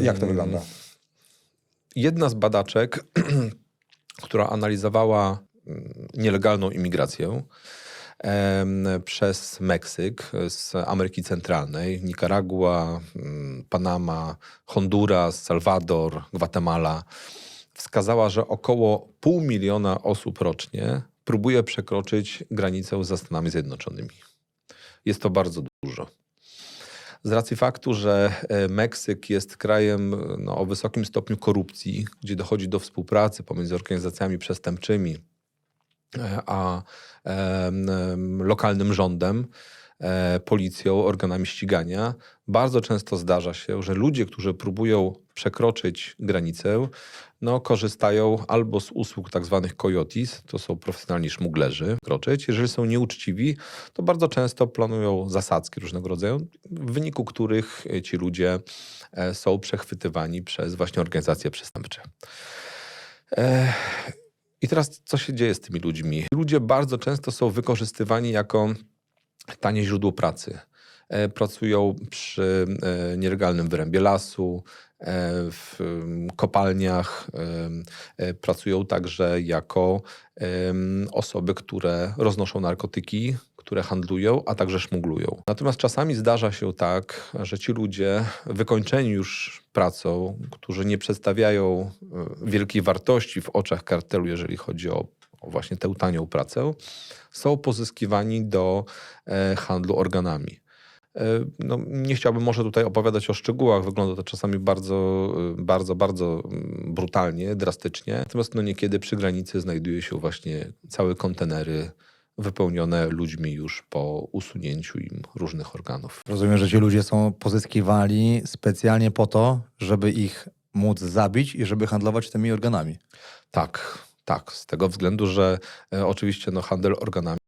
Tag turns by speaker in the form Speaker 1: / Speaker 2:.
Speaker 1: Jak to wygląda?
Speaker 2: Jedna z badaczek, która analizowała mm, nielegalną imigrację przez Meksyk z Ameryki Centralnej, Nikaragua, mm, Panama, Honduras, Salwador, Gwatemala, wskazała, że około pół miliona osób rocznie próbuje przekroczyć granicę ze Stanami Zjednoczonymi. Jest to bardzo dużo. Z racji faktu, że e, Meksyk jest krajem e, no, o wysokim stopniu korupcji, gdzie dochodzi do współpracy pomiędzy organizacjami przestępczymi e, a em, lokalnym rządem, e, policją, organami ścigania, bardzo często zdarza się, że ludzie, którzy próbują przekroczyć granicę, no, korzystają albo z usług tak zwanych coyotes, to są profesjonalni szmuglerzy, kroczyć. Jeżeli są nieuczciwi, to bardzo często planują zasadzki różnego rodzaju, w wyniku których e, ci ludzie e, są przechwytywani przez właśnie organizacje przestępcze. E, I teraz co się dzieje z tymi ludźmi? Ludzie bardzo często są wykorzystywani jako tanie źródło pracy. E, Pracują przy e, nielegalnym wyrębie lasu, e, w kopalniach, pracują także jako osoby, które roznoszą narkotyki, które handlują, a także szmuglują. Natomiast czasami zdarza się tak, że ci ludzie wykończeni już pracą, którzy nie przedstawiają wielkiej wartości w oczach kartelu, jeżeli chodzi o, właśnie tę tanią pracę, są pozyskiwani do handlu organami. E, No, nie chciałbym może tutaj opowiadać o szczegółach, wygląda to czasami bardzo, e, bardzo, bardzo mm, brutalnie, drastycznie. Natomiast no, niekiedy przy granicy znajduje się właśnie całe kontenery wypełnione ludźmi już po usunięciu im różnych organów.
Speaker 1: Rozumiem, że ci ludzie są pozyskiwani specjalnie po to, żeby ich móc zabić i żeby handlować tymi organami.
Speaker 2: Tak, tak, z tego względu, że e, oczywiście no, handel organami